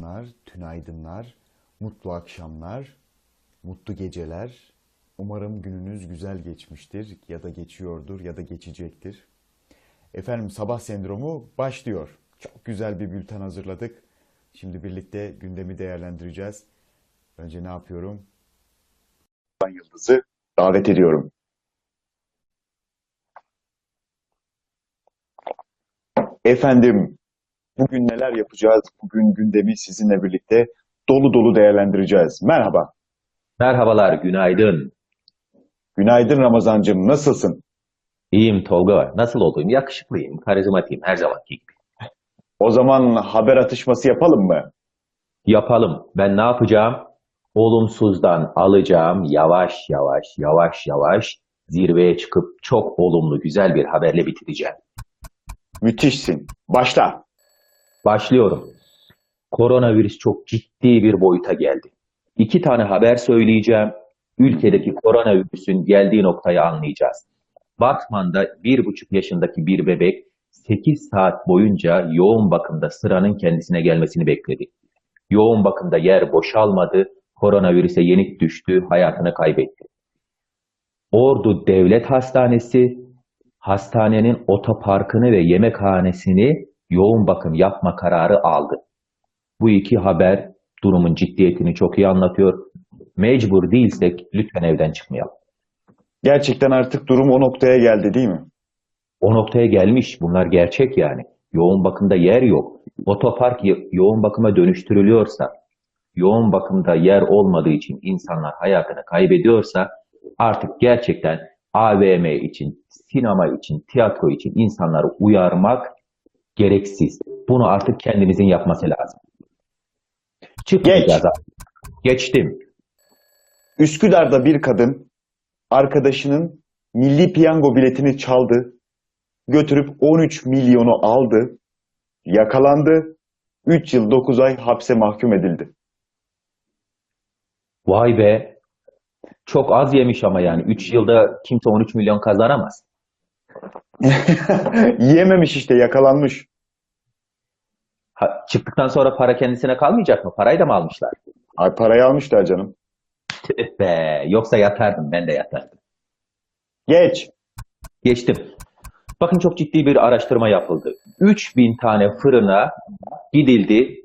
Günaydınlar, tünaydınlar, mutlu akşamlar, mutlu geceler. Umarım gününüz güzel geçmiştir ya da geçiyordur ya da geçecektir. Efendim sabah sendromu başlıyor. Çok güzel bir bülten hazırladık. Şimdi birlikte gündemi değerlendireceğiz. Önce ne yapıyorum? Yıldız'ı davet ediyorum. Efendim, bugün neler yapacağız? Bugün gündemi sizinle birlikte dolu dolu değerlendireceğiz. Merhaba. Merhabalar, günaydın. Günaydın Ramazancığım. Nasılsın? İyiyim Tolga. Nasıl olayım? Yakışıklıyım, karizmatiyim her zamanki gibi. O zaman haber atışması yapalım mı? Yapalım. Ben ne yapacağım? Olumsuzdan alacağım yavaş yavaş, yavaş yavaş zirveye çıkıp çok olumlu, güzel bir haberle bitireceğim. Müthişsin. Başla. Başlıyorum. Koronavirüs çok ciddi bir boyuta geldi. İki tane haber söyleyeceğim. Ülkedeki koronavirüsün geldiği noktayı anlayacağız. Batman'da bir buçuk yaşındaki bir bebek 8 saat boyunca yoğun bakımda sıranın kendisine gelmesini bekledi. Yoğun bakımda yer boşalmadı, koronavirüse yenik düştü, hayatını kaybetti. Ordu Devlet Hastanesi, hastanenin otoparkını ve yemekhanesini yoğun bakım yapma kararı aldı. Bu iki haber durumun ciddiyetini çok iyi anlatıyor. Mecbur değilsek lütfen evden çıkmayalım. Gerçekten artık durum o noktaya geldi değil mi? O noktaya gelmiş. Bunlar gerçek yani. Yoğun bakımda yer yok. Otopark yo- yoğun bakıma dönüştürülüyorsa, yoğun bakımda yer olmadığı için insanlar hayatını kaybediyorsa artık gerçekten AVM için, sinema için, tiyatro için insanları uyarmak gereksiz. Bunu artık kendimizin yapması lazım. Çıkmayacağız abi. Geçtim. Üsküdar'da bir kadın arkadaşının milli piyango biletini çaldı. Götürüp 13 milyonu aldı. Yakalandı. 3 yıl 9 ay hapse mahkum edildi. Vay be. Çok az yemiş ama yani 3 yılda kimse 13 milyon kazanamaz. Yiyememiş işte yakalanmış. Ha, çıktıktan sonra para kendisine kalmayacak mı? Parayı da mı almışlar? Ay parayı almışlar canım. Tüh be. Yoksa yatardım. Ben de yatardım. Geç. Geçtim. Bakın çok ciddi bir araştırma yapıldı. 3000 tane fırına gidildi.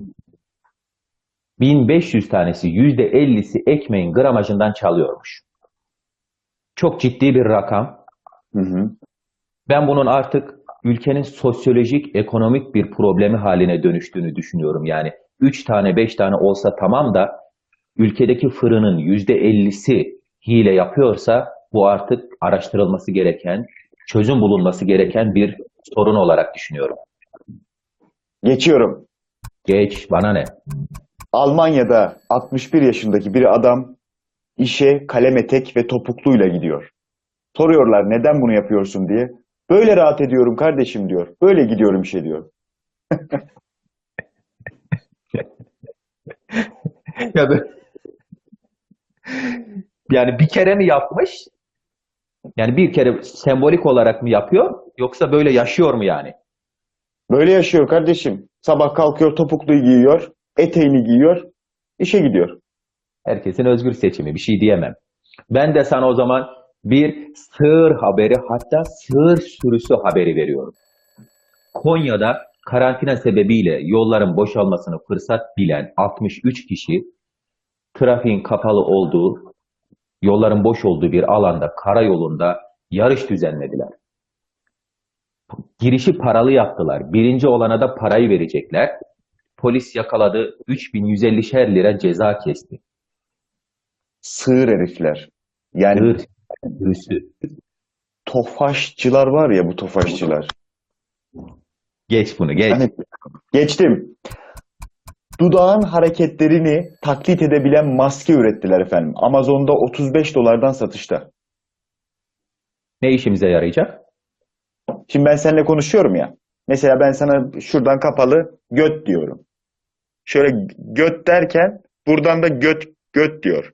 1500 tanesi %50'si ekmeğin gramajından çalıyormuş. Çok ciddi bir rakam. Hı hı. Ben bunun artık ülkenin sosyolojik, ekonomik bir problemi haline dönüştüğünü düşünüyorum. Yani 3 tane 5 tane olsa tamam da ülkedeki fırının %50'si hile yapıyorsa bu artık araştırılması gereken, çözüm bulunması gereken bir sorun olarak düşünüyorum. Geçiyorum. Geç, bana ne? Almanya'da 61 yaşındaki bir adam işe kalem etek ve topukluyla gidiyor. Soruyorlar neden bunu yapıyorsun diye. Böyle rahat ediyorum kardeşim diyor. Böyle gidiyorum işe diyor. Ya böyle- Yani bir kere mi yapmış? Yani bir kere sembolik olarak mı yapıyor? Yoksa böyle yaşıyor mu yani? Böyle yaşıyor kardeşim. Sabah kalkıyor topukluyu giyiyor, eteğini giyiyor, işe gidiyor. Herkesin özgür seçimi, bir şey diyemem. Ben de sana o zaman bir sığır haberi, hatta sığır sürüsü haberi veriyorum. Konya'da karantina sebebiyle yolların boşalmasını fırsat bilen 63 kişi trafiğin kapalı olduğu, yolların boş olduğu bir alanda, karayolunda yarış düzenlediler. Girişi paralı yaptılar. Birinci olana da parayı verecekler. Polis yakaladı, 3150'şer lira ceza kesti. Sığır herifler. Yani Sığır sürüsü. tofaşçılar var ya bu tofaşçılar. Geç bunu geç. Hani geçtim. Dudağın hareketlerini taklit edebilen maske ürettiler efendim. Amazon'da 35 dolardan satışta. Ne işimize yarayacak? Şimdi ben seninle konuşuyorum ya. Mesela ben sana şuradan kapalı göt diyorum. Şöyle göt derken buradan da göt göt diyor.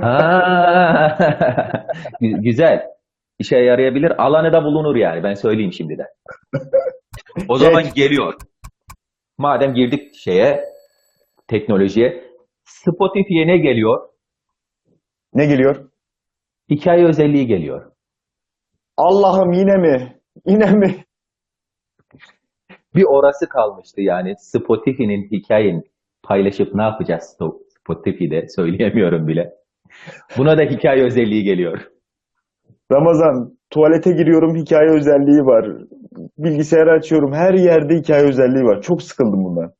Ha, Gü- güzel. İşe yarayabilir. Alanı da bulunur yani. Ben söyleyeyim şimdiden. O zaman Geç. geliyor. Madem girdik şeye, teknolojiye. Spotify'ye ne geliyor? Ne geliyor? Hikaye özelliği geliyor. Allah'ım yine mi? Yine mi? Bir orası kalmıştı yani Spotify'nin hikayen paylaşıp ne yapacağız Spotify'de söyleyemiyorum bile. Buna da hikaye özelliği geliyor. Ramazan, tuvalete giriyorum hikaye özelliği var. Bilgisayarı açıyorum her yerde hikaye özelliği var. Çok sıkıldım bundan.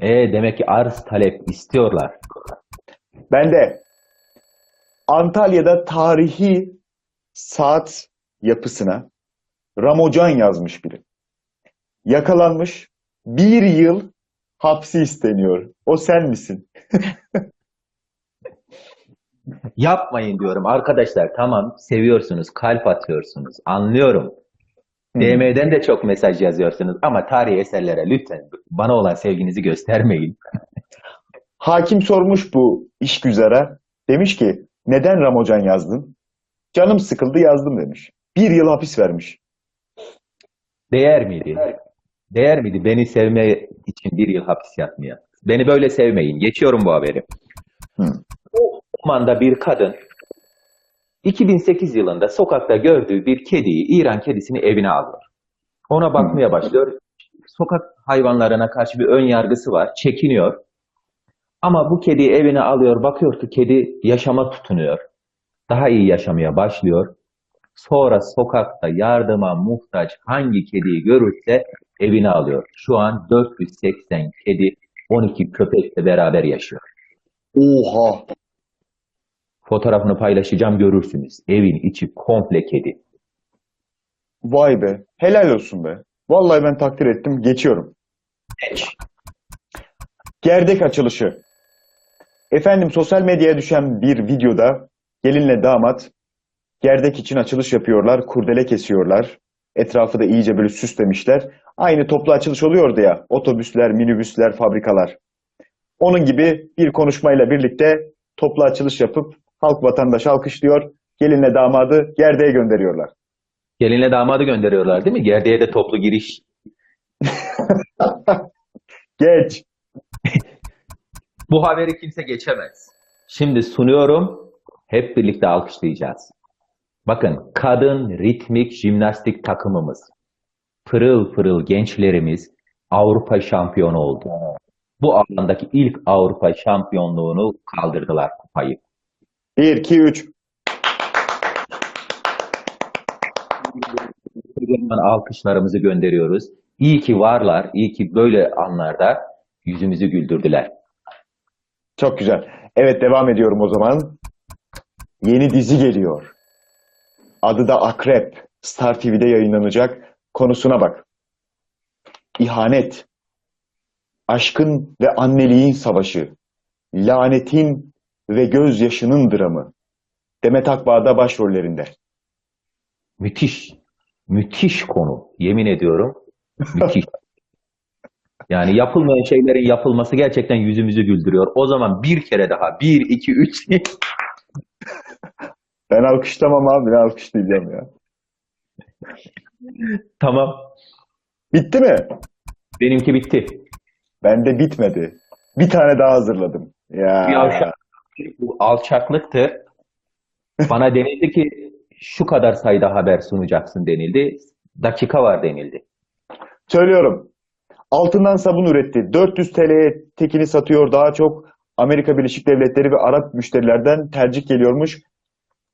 E demek ki arz talep istiyorlar. Ben de Antalya'da tarihi saat yapısına Ramocan yazmış biri. Yakalanmış. Bir yıl hapsi isteniyor. O sen misin? Yapmayın diyorum arkadaşlar tamam seviyorsunuz kalp atıyorsunuz anlıyorum. DM'den de çok mesaj yazıyorsunuz ama tarihi eserlere lütfen bana olan sevginizi göstermeyin. Hakim sormuş bu işgüzara. Demiş ki neden Ramocan yazdın? Canım sıkıldı yazdım demiş. Bir yıl hapis vermiş. Değer miydi? Değer miydi beni sevme için bir yıl hapis yatmaya? Beni böyle sevmeyin. Geçiyorum bu haberi. Hı. Oman'da bir kadın 2008 yılında sokakta gördüğü bir kediyi, İran kedisini evine alıyor. Ona bakmaya başlıyor. Sokak hayvanlarına karşı bir ön yargısı var. Çekiniyor. Ama bu kediyi evine alıyor. Bakıyor ki kedi yaşama tutunuyor. Daha iyi yaşamaya başlıyor. Sonra sokakta yardıma muhtaç hangi kediyi görürse evine alıyor. Şu an 480 kedi, 12 köpekle beraber yaşıyor. Oha! Fotoğrafını paylaşacağım görürsünüz. Evin içi komple kedi. Vay be. Helal olsun be. Vallahi ben takdir ettim. Geçiyorum. Geç. Gerdek açılışı. Efendim sosyal medyaya düşen bir videoda gelinle damat gerdek için açılış yapıyorlar. Kurdele kesiyorlar. Etrafı da iyice böyle süslemişler. Aynı toplu açılış oluyordu ya. Otobüsler, minibüsler, fabrikalar. Onun gibi bir konuşmayla birlikte toplu açılış yapıp halk vatandaş alkışlıyor. Gelinle damadı gerdeğe gönderiyorlar. Gelinle damadı gönderiyorlar değil mi? Gerdeğe de toplu giriş. Geç. Bu haberi kimse geçemez. Şimdi sunuyorum. Hep birlikte alkışlayacağız. Bakın kadın ritmik jimnastik takımımız. Pırıl pırıl gençlerimiz Avrupa şampiyonu oldu. Bu alandaki ilk Avrupa şampiyonluğunu kaldırdılar kupayı. 1, 2, 3. Kocaman alkışlarımızı gönderiyoruz. İyi ki varlar, iyi ki böyle anlarda yüzümüzü güldürdüler. Çok güzel. Evet devam ediyorum o zaman. Yeni dizi geliyor. Adı da Akrep. Star TV'de yayınlanacak. Konusuna bak. İhanet. Aşkın ve anneliğin savaşı. Lanetin ve gözyaşının dramı. Demet Akbağ da başrollerinde. Müthiş, müthiş konu. Yemin ediyorum, müthiş. Yani yapılmayan şeylerin yapılması gerçekten yüzümüzü güldürüyor. O zaman bir kere daha, bir, iki, üç. Ben alkışlamam abi, ben alkışlayacağım ya. Tamam, Bitti mi? benimki bitti. Bende bitmedi. Bir tane daha hazırladım. Ya. Alçak, bu alçaklıktı. Bana denildi ki şu kadar sayıda haber sunacaksın denildi. Dakika var denildi. Söylüyorum. Altından sabun üretti. 400 TL'ye tekini satıyor daha çok. Amerika Birleşik Devletleri ve Arap müşterilerden tercih geliyormuş.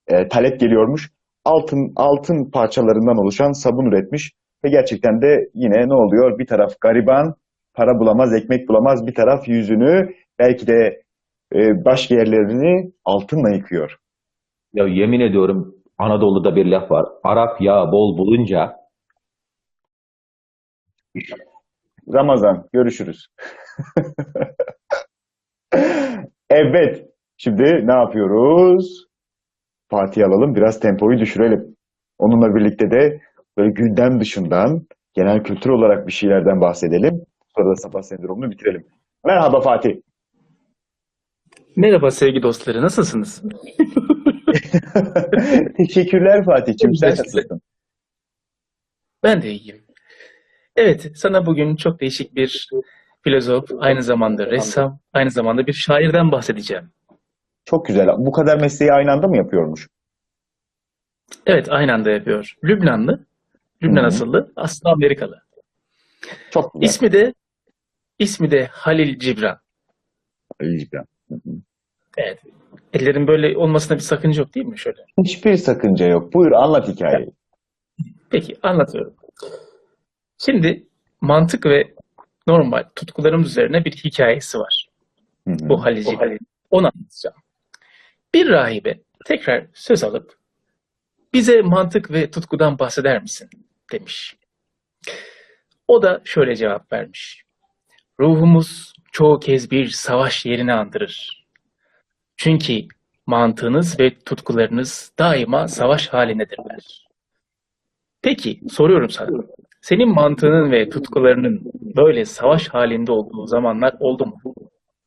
e, talep geliyormuş. Altın altın parçalarından oluşan sabun üretmiş. Ve gerçekten de yine ne oluyor? Bir taraf gariban, para bulamaz, ekmek bulamaz. Bir taraf yüzünü, belki de e, baş yerlerini altınla yıkıyor. Ya yemin ediyorum Anadolu'da bir laf var. Arap yağı bol bulunca Ramazan, görüşürüz. Evet, şimdi ne yapıyoruz? Fatih alalım, biraz tempoyu düşürelim. Onunla birlikte de böyle gündem dışından genel kültür olarak bir şeylerden bahsedelim. Sonra da sabah sendromunu bitirelim. Merhaba Fatih. Merhaba sevgili dostları, nasılsınız? Teşekkürler Fatih'ciğim. Sen nasılsın? Ben de iyiyim. Evet, sana bugün çok değişik bir filozof, aynı zamanda ressam, aynı zamanda bir şairden bahsedeceğim. Çok güzel. Bu kadar mesleği aynı anda mı yapıyormuş? Evet, aynı anda yapıyor. Lübnanlı, Lübnan Hı hı. asıllı, aslında Amerikalı. Çok güzel. İsmi de ismi de Halil Cibran. İlginç. Hı hı. Evet. Ellerin böyle olmasına bir sakınca yok değil mi şöyle? Hiçbir sakınca yok. Buyur anlat hikayeyi. Peki anlatıyorum. Şimdi mantık ve normal tutkularımız üzerine bir hikayesi var. Hı hı. Bu Halil Cibran. Onu anlatacağım. Bir rahibe tekrar söz alıp bize mantık ve tutkudan bahseder misin demiş. O da şöyle cevap vermiş. Ruhumuz çoğu kez bir savaş yerini andırır. Çünkü mantığınız ve tutkularınız daima savaş halindedirler. Peki soruyorum sana. Senin mantığının ve tutkularının böyle savaş halinde olduğu zamanlar oldu mu?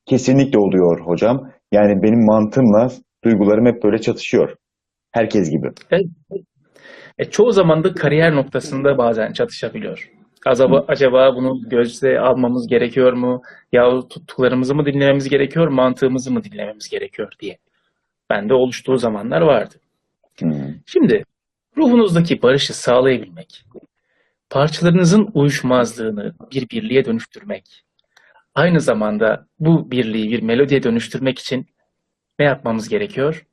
Kesinlikle oluyor hocam. Yani benim mantığımla duygularım hep böyle çatışıyor. Herkes gibi. E, çoğu zaman da kariyer noktasında bazen çatışabiliyor. Acaba, acaba bunu gözle almamız gerekiyor mu? Yahut tutkularımızı mı dinlememiz gerekiyor, mantığımızı mı dinlememiz gerekiyor diye. Bende oluştuğu zamanlar vardı. Hı. Şimdi ruhunuzdaki barışı sağlayabilmek, parçalarınızın uyuşmazlığını bir birliğe dönüştürmek, aynı zamanda bu birliği bir melodiye dönüştürmek için ne yapmamız gerekiyor?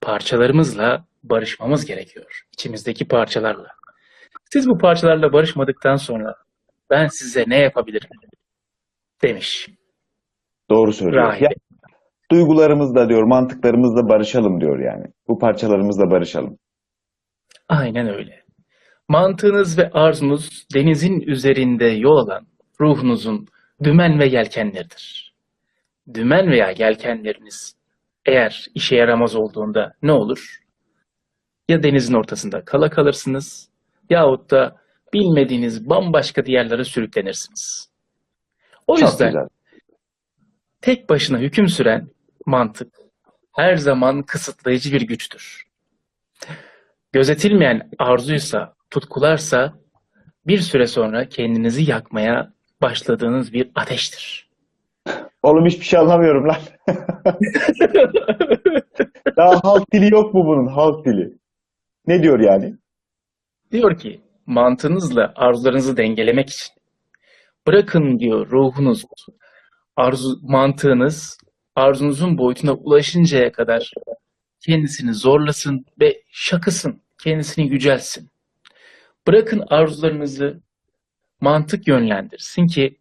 Parçalarımızla barışmamız gerekiyor. İçimizdeki parçalarla. Siz bu parçalarla barışmadıktan sonra ben size ne yapabilirim? Demiş Doğru söylüyor. rahibe. Ya, duygularımızla diyor, mantıklarımızla barışalım diyor yani. Bu parçalarımızla barışalım. Aynen öyle. Mantığınız ve arzunuz denizin üzerinde yol alan ruhunuzun dümen ve yelkenleridir. Dümen veya yelkenleriniz eğer işe yaramaz olduğunda ne olur? Ya denizin ortasında kala kalırsınız yahut da bilmediğiniz bambaşka diğerlere sürüklenirsiniz. O Çok yüzden güzel. tek başına hüküm süren mantık her zaman kısıtlayıcı bir güçtür. Gözetilmeyen arzuysa, tutkularsa bir süre sonra kendinizi yakmaya başladığınız bir ateştir. Oğlum hiçbir şey anlamıyorum lan. Daha halk dili yok mu bunun? Halk dili. Ne diyor yani? Diyor ki mantığınızla arzularınızı dengelemek için bırakın diyor ruhunuz, arzu, mantığınız arzunuzun boyutuna ulaşıncaya kadar kendisini zorlasın ve şakısın, kendisini yücelsin. Bırakın arzularınızı mantık yönlendirsin ki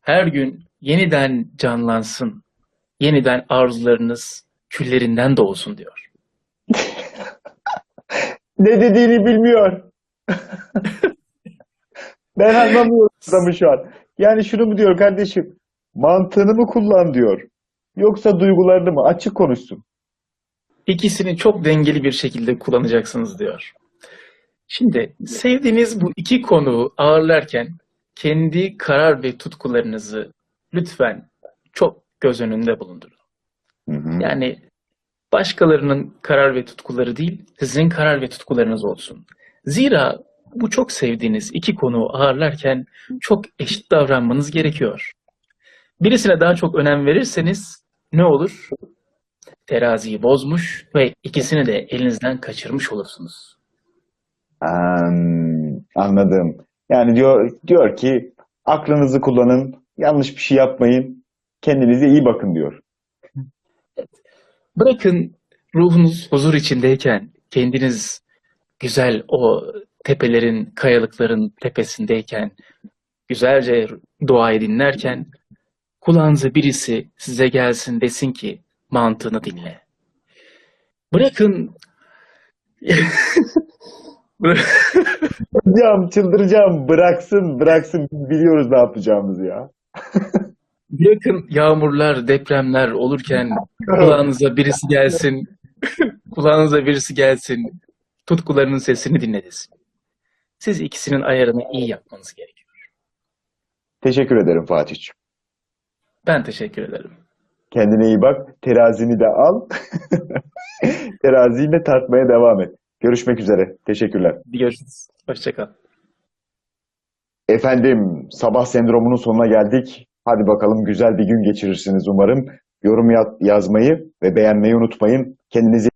her gün yeniden canlansın, yeniden arzularınız küllerinden doğsun diyor. Ne dediğini bilmiyor. Ben anlamıyorum adamı şu an. Yani şunu mu diyor kardeşim? Mantığını mı kullan diyor. Yoksa duygularını mı? Açık konuşsun. İkisini çok dengeli bir şekilde kullanacaksınız diyor. Şimdi sevdiğiniz bu iki konuyu ağırlarken kendi karar ve tutkularınızı lütfen çok göz önünde bulundurun. Hı hı. Yani başkalarının karar ve tutkuları değil, sizin karar ve tutkularınız olsun. Zira bu çok sevdiğiniz iki konuyu ağırlarken çok eşit davranmanız gerekiyor. Birisine daha çok önem verirseniz ne olur? Teraziyi bozmuş ve ikisini de elinizden kaçırmış olursunuz. Am, anladım. Yani diyor diyor ki aklınızı kullanın, yanlış bir şey yapmayın, kendinize iyi bakın diyor. Bırakın ruhunuz huzur içindeyken, kendiniz güzel o tepelerin, kayalıkların tepesindeyken, güzelce duayı dinlerken, kulağınıza birisi size gelsin desin ki mantığını dinle. Bırakın Çıldıracağım, çıldıracağım. Bıraksın, bıraksın. Biz biliyoruz ne yapacağımızı ya. Bırakın yağmurlar, depremler olurken kulağınıza birisi gelsin, kulağınıza birisi gelsin, tutkularının sesini dinle desin. Siz ikisinin ayarını iyi yapmanız gerekiyor. Teşekkür ederim Fatih'ciğim. Ben teşekkür ederim. Kendine iyi bak. Terazini de al. Teraziyle tartmaya devam et. Görüşmek üzere. Teşekkürler. Görüşürüz. Hoşça kal. Efendim, sabah sendromunun sonuna geldik. Hadi bakalım güzel bir gün geçirirsiniz umarım. Yorum ya- yazmayı ve beğenmeyi unutmayın. Kendinize